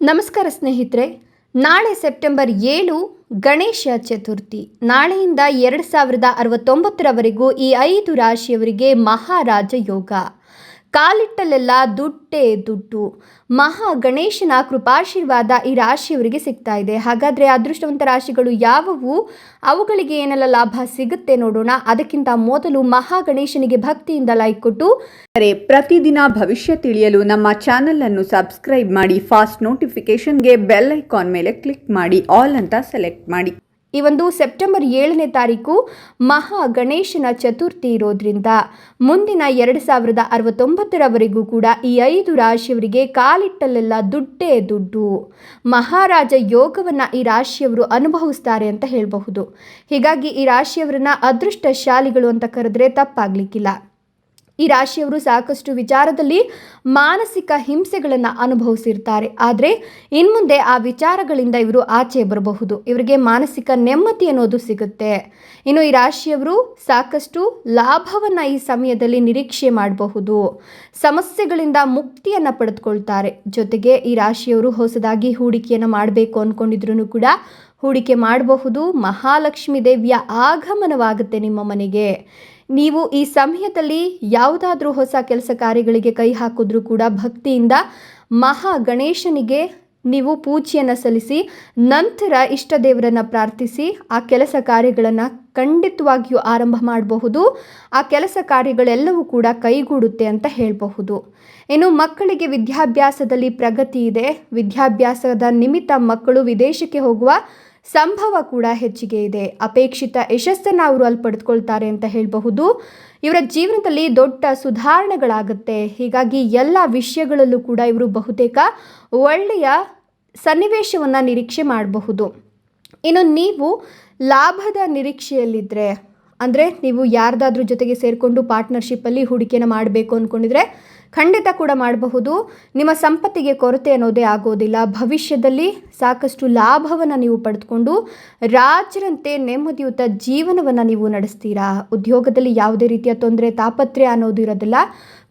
ನಮಸ್ಕಾರ ಸ್ನೇಹಿತರೆ, ನಾಳೆ ಸೆಪ್ಟೆಂಬರ್ ಏಳು, ಗಣೇಶ ಚತುರ್ಥಿ. ನಾಳೆಯಿಂದ ಎರಡು ಸಾವಿರದ ಅರವತ್ತೊಂಬತ್ತರವರೆಗೂ ಈ ಐದು ರಾಶಿಯವರಿಗೆ ಮಹಾರಾಜ ಯೋಗ ಕಾಲಿಟ್ಟಲೆಲ್ಲ ದುಡ್ಡೇ ದುಡ್ಡು. ಮಹಾ ಗಣೇಶನ ಕೃಪಾಶೀರ್ವಾದ ಈ ರಾಶಿಯವರಿಗೆ ಸಿಗ್ತಾ ಇದೆ. ಹಾಗಾದರೆ ಅದೃಷ್ಟವಂತ ರಾಶಿಗಳು ಯಾವುವು? ಅವುಗಳಿಗೆ ಏನೆಲ್ಲ ಲಾಭ ಸಿಗುತ್ತೆ ನೋಡೋಣ. ಅದಕ್ಕಿಂತ ಮೊದಲು ಮಹಾ ಗಣೇಶನಿಗೆ ಭಕ್ತಿಯಿಂದ ಲೈಕ್ ಕೊಟ್ಟು ಪ್ರತಿದಿನ ಭವಿಷ್ಯ ತಿಳಿಯಲು ನಮ್ಮ ಚಾನೆಲ್ ಅನ್ನು ಸಬ್ಸ್ಕ್ರೈಬ್ ಮಾಡಿ ಫಾಸ್ಟ್ ನೋಟಿಫಿಕೇಶನ್ಗೆ ಬೆಲ್ ಐಕಾನ್ ಮೇಲೆ ಕ್ಲಿಕ್ ಮಾಡಿ ಆಲ್ ಅಂತ ಸೆಲೆಕ್ಟ್ ಮಾಡಿ. ಈ ಒಂದು ಸೆಪ್ಟೆಂಬರ್ ಏಳನೇ ತಾರೀಕು ಮಹಾ ಗಣೇಶನ ಚತುರ್ಥಿ ಇರೋದ್ರಿಂದ ಮುಂದಿನ ಎರಡು ಸಾವಿರದ ಅರವತ್ತೊಂಬತ್ತರವರೆಗೂ ಕೂಡ ಈ ಐದು ರಾಶಿಯವರಿಗೆ ಕಾಲಿಟ್ಟಲ್ಲೆಲ್ಲ ದುಡ್ಡೇ ದುಡ್ಡು. ಮಹಾರಾಜ ಯೋಗವನ್ನು ಈ ರಾಶಿಯವರು ಅನುಭವಿಸ್ತಾರೆ ಅಂತ ಹೇಳಬಹುದು. ಹೀಗಾಗಿ ಈ ರಾಶಿಯವರನ್ನ ಅದೃಷ್ಟಶಾಲಿಗಳು ಅಂತ ಕರೆದ್ರೆ ತಪ್ಪಾಗ್ಲಿಕ್ಕಿಲ್ಲ. ಈ ರಾಶಿಯವರು ಸಾಕಷ್ಟು ವಿಚಾರದಲ್ಲಿ ಮಾನಸಿಕ ಹಿಂಸೆಗಳನ್ನು ಅನುಭವಿಸಿರ್ತಾರೆ. ಆದರೆ ಇನ್ಮುಂದೆ ಆ ವಿಚಾರಗಳಿಂದ ಇವರು ಆಚೆ ಬರಬಹುದು. ಇವರಿಗೆ ಮಾನಸಿಕ ನೆಮ್ಮದಿ ಅನ್ನೋದು ಸಿಗುತ್ತೆ. ಇನ್ನು ಈ ರಾಶಿಯವರು ಸಾಕಷ್ಟು ಲಾಭವನ್ನು ಈ ಸಮಯದಲ್ಲಿ ನಿರೀಕ್ಷೆ ಮಾಡಬಹುದು. ಸಮಸ್ಯೆಗಳಿಂದ ಮುಕ್ತಿಯನ್ನು ಪಡೆದುಕೊಳ್ತಾರೆ. ಜೊತೆಗೆ ಈ ರಾಶಿಯವರು ಹೊಸದಾಗಿ ಹೂಡಿಕೆಯನ್ನು ಮಾಡಬೇಕು ಅಂದ್ಕೊಂಡಿದ್ರು ಕೂಡ ಹೂಡಿಕೆ ಮಾಡಬಹುದು. ಮಹಾಲಕ್ಷ್ಮಿ ದೇವಿಯ ಆಗಮನವಾಗುತ್ತೆ ನಿಮ್ಮ ಮನೆಗೆ. ನೀವು ಈ ಸಮಯದಲ್ಲಿ ಯಾವುದಾದ್ರೂ ಹೊಸ ಕೆಲಸ ಕಾರ್ಯಗಳಿಗೆ ಕೈ ಹಾಕಿದ್ರೂ ಕೂಡ ಭಕ್ತಿಯಿಂದ ಮಹಾ ಗಣೇಶನಿಗೆ ನೀವು ಪೂಜೆಯನ್ನು ಸಲ್ಲಿಸಿ, ನಂತರ ಇಷ್ಟ ದೇವರನ್ನು ಪ್ರಾರ್ಥಿಸಿ, ಆ ಕೆಲಸ ಕಾರ್ಯಗಳನ್ನು ಖಂಡಿತವಾಗಿಯೂ ಆರಂಭ ಮಾಡಬಹುದು. ಆ ಕೆಲಸ ಕಾರ್ಯಗಳೆಲ್ಲವೂ ಕೂಡ ಕೈಗೂಡುತ್ತೆ ಅಂತ ಹೇಳಬಹುದು. ಇನ್ನು ಮಕ್ಕಳಿಗೆ ವಿದ್ಯಾಭ್ಯಾಸದಲ್ಲಿ ಪ್ರಗತಿ ಇದೆ. ವಿದ್ಯಾಭ್ಯಾಸದ ನಿಮಿತ್ತ ಮಕ್ಕಳು ವಿದೇಶಕ್ಕೆ ಹೋಗುವ ಸಂಭವ ಕೂಡ ಹೆಚ್ಚಿಗೆ ಇದೆ. ಅಪೇಕ್ಷಿತ ಯಶಸ್ಸನ್ನು ಅವರು ಅಲ್ಲಿ ಪಡೆದುಕೊಳ್ತಾರೆ ಅಂತ ಹೇಳಬಹುದು. ಇವರ ಜೀವನದಲ್ಲಿ ದೊಡ್ಡ ಸುಧಾರಣೆಗಳಾಗುತ್ತೆ. ಹೀಗಾಗಿ ಎಲ್ಲ ವಿಷಯಗಳಲ್ಲೂ ಕೂಡ ಇವರು ಬಹುತೇಕ ಒಳ್ಳೆಯ ಸನ್ನಿವೇಶವನ್ನು ನಿರೀಕ್ಷೆ ಮಾಡಬಹುದು. ಇನ್ನು ನೀವು ಲಾಭದ ನಿರೀಕ್ಷೆಯಲ್ಲಿದ್ದರೆ ಅಂದರೆ ನೀವು ಯಾರ್ದಾದ್ರೂ ಜೊತೆಗೆ ಸೇರಿಕೊಂಡು ಪಾರ್ಟ್ನರ್ಶಿಪ್ಪಲ್ಲಿ ಹೂಡಿಕೆನ ಮಾಡಬೇಕು ಅಂದ್ಕೊಂಡಿದ್ರೆ ಖಂಡಿತ ಕೂಡ ಮಾಡಬಹುದು. ನಿಮ್ಮ ಸಂಪತ್ತಿಗೆ ಕೊರತೆ ಅನ್ನೋದೇ ಆಗೋದಿಲ್ಲ. ಭವಿಷ್ಯದಲ್ಲಿ ಸಾಕಷ್ಟು ಲಾಭವನ್ನು ನೀವು ಪಡೆದುಕೊಂಡು ರಾಜರಂತೆ ನೆಮ್ಮದಿಯುತ ಜೀವನವನ್ನು ನೀವು ನಡೆಸ್ತೀರಾ? ಉದ್ಯೋಗದಲ್ಲಿ ಯಾವುದೇ ರೀತಿಯ ತೊಂದರೆ ತಾಪತ್ರೆ ಅನ್ನೋದು ಇರೋದಿಲ್ಲ.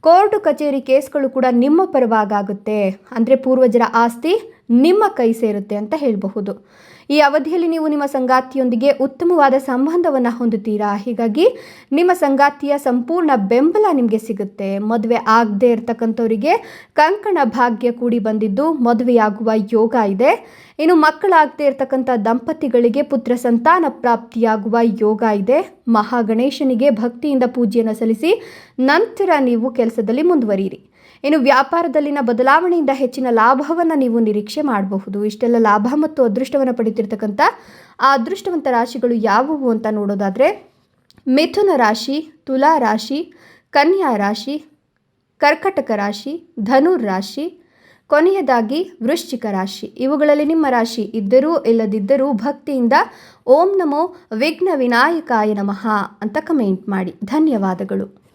ಕೋರ್ಟು ಕಚೇರಿ ಕೇಸ್ಗಳು ಕೂಡ ನಿಮ್ಮ ಪರವಾಗುತ್ತೆ ಅಂದರೆ ಪೂರ್ವಜರ ಆಸ್ತಿ ನಿಮ್ಮ ಕೈ ಸೇರುತ್ತೆ ಅಂತ ಹೇಳಬಹುದು. ಈ ಅವಧಿಯಲ್ಲಿ ನೀವು ನಿಮ್ಮ ಸಂಗಾತಿಯೊಂದಿಗೆ ಉತ್ತಮವಾದ ಸಂಬಂಧವನ್ನು ಹೊಂದುತ್ತೀರಾ? ಹೀಗಾಗಿ ನಿಮ್ಮ ಸಂಗಾತಿಯ ಸಂಪೂರ್ಣ ಬೆಂಬಲ ನಿಮಗೆ ಸಿಗುತ್ತೆ. ಮದುವೆ ಆಗದೆ ಇರತಕ್ಕಂಥವರಿಗೆ ಕಂಕಣ ಭಾಗ್ಯ ಕೂಡಿ ಬಂದಿದ್ದು ಮದುವೆಯಾಗುವ ಯೋಗ ಇದೆ. ಇನ್ನು ಮಕ್ಕಳಾಗದೇ ಇರತಕ್ಕಂಥ ದಂಪತಿಗಳಿಗೆ ಪುತ್ರ ಸಂತಾನ ಪ್ರಾಪ್ತಿಯಾಗುವ ಯೋಗ ಇದೆ. ಮಹಾಗಣೇಶನಿಗೆ ಭಕ್ತಿಯಿಂದ ಪೂಜೆಯನ್ನು ಸಲ್ಲಿಸಿ ನಂತರ ನೀವು ಕೆಲಸದಲ್ಲಿ ಮುಂದುವರಿಯಿರಿ. ಇನ್ನು ವ್ಯಾಪಾರದಲ್ಲಿನ ಬದಲಾವಣೆಯಿಂದ ಹೆಚ್ಚಿನ ಲಾಭವನ್ನು ನೀವು ನಿರೀಕ್ಷೆ ಮಾಡಬಹುದು. ಇಷ್ಟೆಲ್ಲ ಲಾಭ ಮತ್ತು ಅದೃಷ್ಟವನ್ನು ಪಡಿತಿರ್ತಕ್ಕಂಥ ಆ ಅದೃಷ್ಟವಂತ ರಾಶಿಗಳು ಯಾವುವು ಅಂತ ನೋಡೋದಾದರೆ, ಮಿಥುನ ರಾಶಿ, ತುಲಾ ರಾಶಿ, ಕನ್ಯಾ ರಾಶಿ, ಕರ್ಕಟಕ ರಾಶಿ, ಧನುರ್ ರಾಶಿ, ಕೊನೆಯದಾಗಿ ವೃಶ್ಚಿಕ ರಾಶಿ. ಇವುಗಳಲ್ಲಿ ನಿಮ್ಮ ರಾಶಿ ಇದ್ದರೂ ಇಲ್ಲದಿದ್ದರೂ ಭಕ್ತಿಯಿಂದ ಓಂ ನಮೋ ವಿಘ್ನ ವಿನಾಯಕಾಯ ನಮಃ ಅಂತ ಕಮೆಂಟ್ ಮಾಡಿ. ಧನ್ಯವಾದಗಳು.